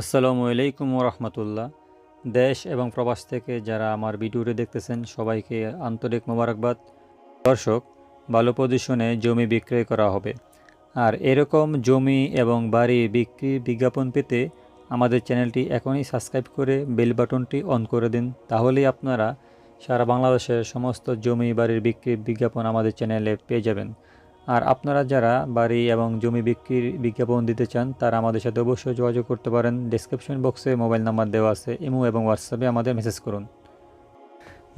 আসসালামু আলাইকুম রহমতুল্লাহ। দেশ এবং প্রবাস থেকে যারা আমার ভিডিওটি দেখতেছেন, সবাইকে আন্তরিক মোবারকবাদ। দর্শক, ভালো পজিশনে জমি বিক্রয় করা হবে। আর এরকম জমি এবং বাড়ি বিক্রি বিজ্ঞাপন পেতে আমাদের চ্যানেলটি এখনই সাবস্ক্রাইব করে বেল বাটনটি অন করে দিন। তাহলেই আপনারা সারা বাংলাদেশের সমস্ত জমি, বাড়ির বিক্রি বিজ্ঞাপন আমাদের চ্যানেলে পেয়ে যাবেন। আর আপনারা যারা বাড়ি এবং জমি বিক্রির বিজ্ঞাপন দিতে চান, তারা আমাদের সাথে অবশ্যই যোগাযোগ করতে পারেন। ডিসক্রিপশন বক্সে মোবাইল নাম্বার দেওয়া আছে, ইমো এবং হোয়াটসঅ্যাপে আমাদের মেসেজ করুন।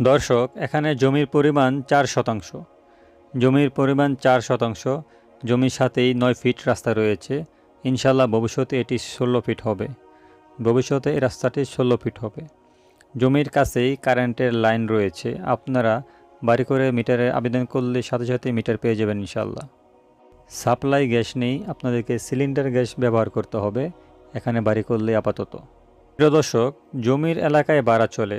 দর্শক, এখানে জমির পরিমাণ চার শতাংশ। জমির পরিমাণ চার শতাংশ, জমির সাথেই নয় ফিট রাস্তা রয়েছে। ইনশাল্লাহ ভবিষ্যতে এটি ষোলো ফিট হবে। ভবিষ্যতে এই রাস্তাটি ষোলো ফিট হবে। জমির কাছেই কারেন্টের লাইন রয়েছে। আপনারা বাড়ি করে মিটারে আবেদন করলে সাথে সাথে মিটার পেয়ে যাবেন ইনশাল্লাহ সাপ্লাই গ্যাস নেই, আপনাদেরকে সিলিন্ডার গ্যাস ব্যবহার করতে হবে, এখানে বাড়ি করলে আপাতত। প্রিয় দর্শক, জমির এলাকায় বাড়া চলে।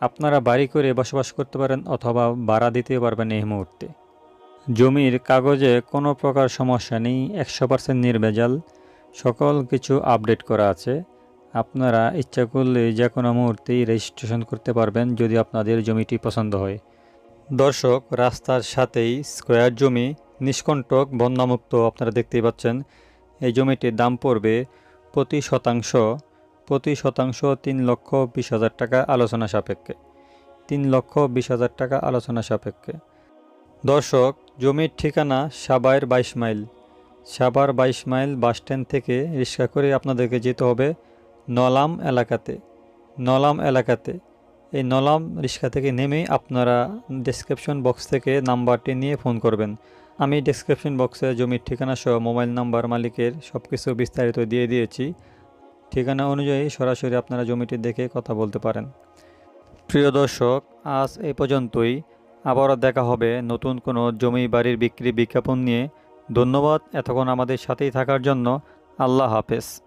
আপনারা বাড়ি করে বসবাস করতে পারেন অথবা ভাড়া দিতে পারবেন এই মুহূর্তে। জমির কাগজে কোনো প্রকার সমস্যা নেই, একশো পার্সেন্ট নির্ভেজাল, সকল কিছু আপডেট করা আছে। আপনারা ইচ্ছা করলে যে কোনো মুহূর্তেই রেজিস্ট্রেশন করতে পারবেন যদি আপনাদের জমিটি পছন্দ হয়। দর্শক, রাস্তার সাথেই স্কোয়ার জমি নিষ্কণ্টক বন্যামুক্ত। আপনারা দেখতেই পাচ্ছেন, এই জমিটির দাম পড়বে প্রতি শতাংশ প্রতি শতাংশ তিন লক্ষ বিশ হাজার টাকা আলোচনা সাপেক্ষে। তিন লক্ষ বিশ হাজার টাকা আলোচনা সাপেক্ষে। দর্শক, জমির ঠিকানা সাবায়ের বাইশ মাইল। সাবার বাইশ মাইল বাসস্ট্যান্ড থেকে রিক্সা করে আপনাদেরকে যেতে হবে নলাম এলাকাতে। নলাম এলাকাতে। এই নলাম রিক্সা থেকে নেমেই আপনারা ডেসক্রিপশন বক্স থেকে নাম্বারটি নিয়ে ফোন করবেন। আমি ডেসক্রিপশন বক্সে জমির ঠিকানা সহ মোবাইল নাম্বার মালিকের সব কিছু বিস্তারিত দিয়ে দিয়েছি। ঠিকানা অনুযায়ী সরাসরি আপনারা জমিটি দেখে কথা বলতে পারেন। প্রিয় দর্শক, আজ এই পর্যন্তই। আবারও দেখা হবে নতুন কোনো জমি বাড়ির বিক্রি বিজ্ঞাপন নিয়ে। ধন্যবাদ এতক্ষণ আমাদের সাথেই থাকার জন্য। আল্লাহ হাফেজ।